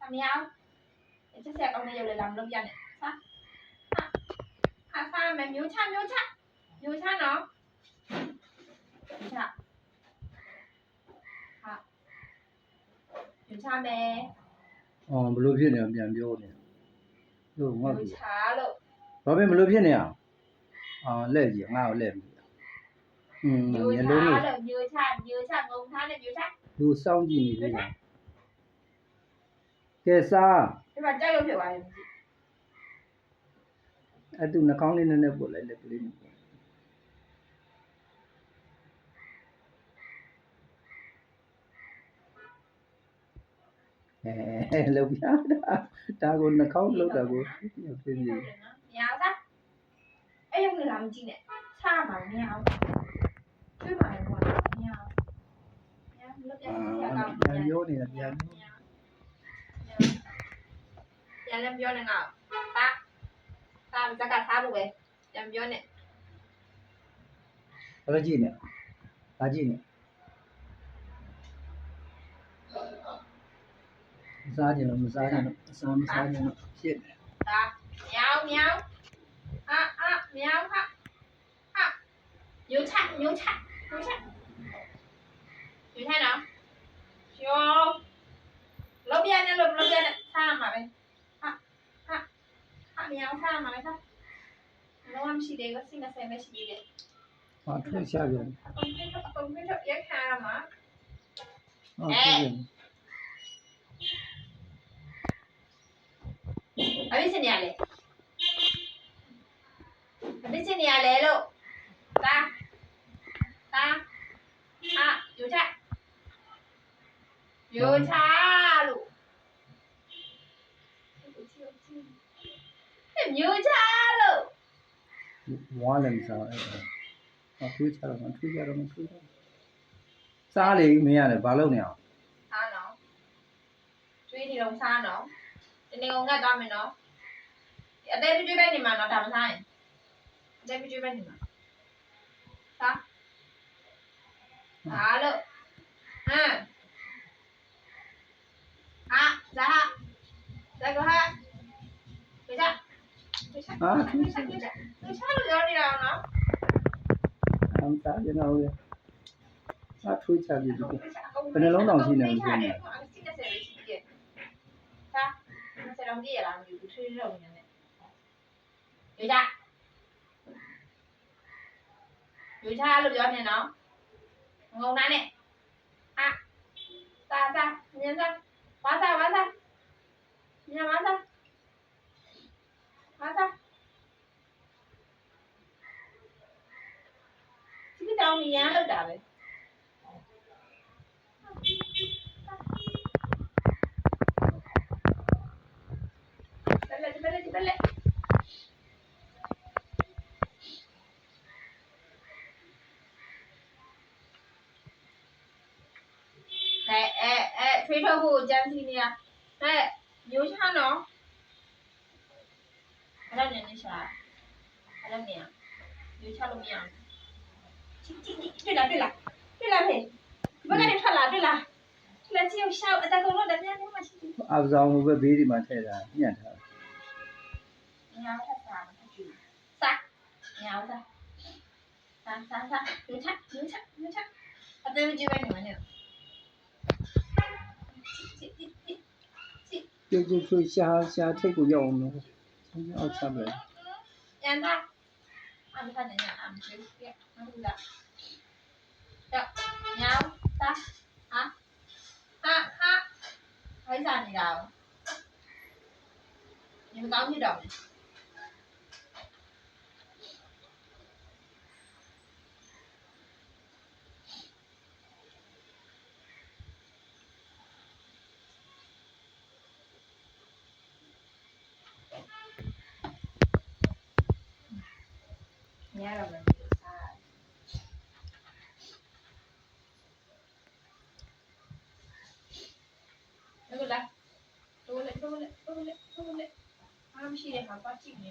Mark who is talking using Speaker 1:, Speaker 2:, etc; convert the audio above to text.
Speaker 1: ทำยาวเดี๋ยวจะแสกเอาในอยู่เลยลำลบยันเนี่ยซะฮะซาแม่มิวชามิวชามิวชาเนาะมิวชาค่ะมิวชาแม่
Speaker 2: အော်ဘလို့ဖြစ်နေအောင်ပြန်ပြောနေလို့ငါ့
Speaker 1: มิ
Speaker 2: ကို
Speaker 1: วชาลูก
Speaker 2: ဘာဖြစ်မလို့ဖြစ်နေအောင်အော်လက်ကြီးငါ့ကိုလက်ပြီอืม
Speaker 1: มิว
Speaker 2: မျက်
Speaker 1: ชา
Speaker 2: လုံး
Speaker 1: เล
Speaker 2: လေး
Speaker 1: ยมิวชามิว
Speaker 2: လူစောင့်ကြည့်နေသေးတာကဲစား
Speaker 1: ဒီမှာကြိုက်လို့ဖြစ်သွားတယ်
Speaker 2: အဲ့သူနှာခေါင်းလေးနဲ့နဲ့ပို့လိုက်လက်ကလေးနဲ့အဲလောက်ပြတာဒါကိုနှာခေါင်းလောက်တာကိုပြင်ပြင်
Speaker 1: မရစားအဲ့ရုပ်ကလာမကြည့်နဲ့စားပါမရအောင် ပြန်
Speaker 2: ပြောနေတာပြန်ပြော
Speaker 1: ပြန်လည်းပြောနေငါတာတာစကားသားလို့ပဲပြန်ပြောနေ
Speaker 2: ဘာကြည့်နေဘာကြည့်နေမစားကြလို့မစားကြလို့အစားမစားကြလို့ န်
Speaker 1: နေလို့လောပြန်နေထားမှာပဲဟာဟာဟာမြောင်းထားမှာပဲထားလုံးဝမရှိသေးဘူးစိမဆယ်မရှိသေးတယ်
Speaker 2: ဟာထွက်ချပြန်
Speaker 1: အကုန်ပြတော့အကုန်ပြတော့ရက်ခါရမှာ
Speaker 2: ဟာထွက်ပြန်
Speaker 1: အဘိစင်နေရလေအဘိစင်နေရလေလို့တာတာအာယူချယူချလို့ ယူချလို့
Speaker 2: ဝါလည်းမစားအဲ့ဒါဟာထွေးချတော့မထွေးကြတော့မထွေးတော့စားလေမင်းရတယ်ဘာလုပ်နေအောင်
Speaker 1: စားနော်ကျွေးဒီတော့စားနော်ဒီနေ့ကသွားမယ်နော်အသေးပြကျွေးပဲနေမှာနော်ဒါမစားရင်အသေးပြကျွေးပဲနေမှာစားစားလို့ဟမ်ဟာဇာဟာဇာကဟာပြချပြချ
Speaker 2: ဟာထွေး
Speaker 1: ပြ
Speaker 2: ချ
Speaker 1: ချပြချပြချလို့ပြောနေတာနော်
Speaker 2: အမ်စားကြတော့လေဟာထွေးချပြီဒီ
Speaker 1: ပြချ
Speaker 2: ဘယ်နှလုံးတောင်ရှိနေလဲမသိဘူး
Speaker 1: ရှိနေတယ်ရှိတယ်စားမစလုံးပြရလားမသိဘူးထွေးရုံနေတယ်ပြချပြချလို့ပြောနေနော်ငုံသားနဲ့ဟာစားစားညင်စားဝါစားဝါစားညင်ဝါစားဝါစားဒီတောင်ရမ်းလောက်တာပဲ Belle, belle, belle. အဲအဲအဲ ထွေးထုတ်ဖို့ကြမ်းစီနေတာတဲ့မျိုးချနော်အဲ့ဒါနဲ့နေရှာအဲ့ဒါနဲ့မျိုးချလို့မရဘူးချစ်ချစ်တွေ့လားတွေ့လားတွေ့လားဖေးဘယ်ကနေထွက်လာတွေ့လားလက်ချီကိုရှောက်အတကုံတော့တပြင်းတည်းမှရှိသေးတယ်
Speaker 2: အပ္ပဇောင်းဘက်ဘေးဒီမှာထည့်တာညှက်ထား
Speaker 1: တာညာထပ်တာမဖြစ်ဘူးစာညာဦးစားစာစာစာညှ
Speaker 2: က်ညှက်ညှက်အသေးကြီးပဲနေမှာနေ 就就就下下
Speaker 1: 退股肉嘛，二十人。em ta ăn ta này nhà ăn chứ kia ăn được được nhau ta hả? Ha? Ha thấy ra gì đâu nhưng có như đồng 没？ညရမယ်စားဟုတ်လားတိုးလေတိုးလေတိုးလေတိုးလေအားမရှိတဲ့ဟာပါကြည့်နေ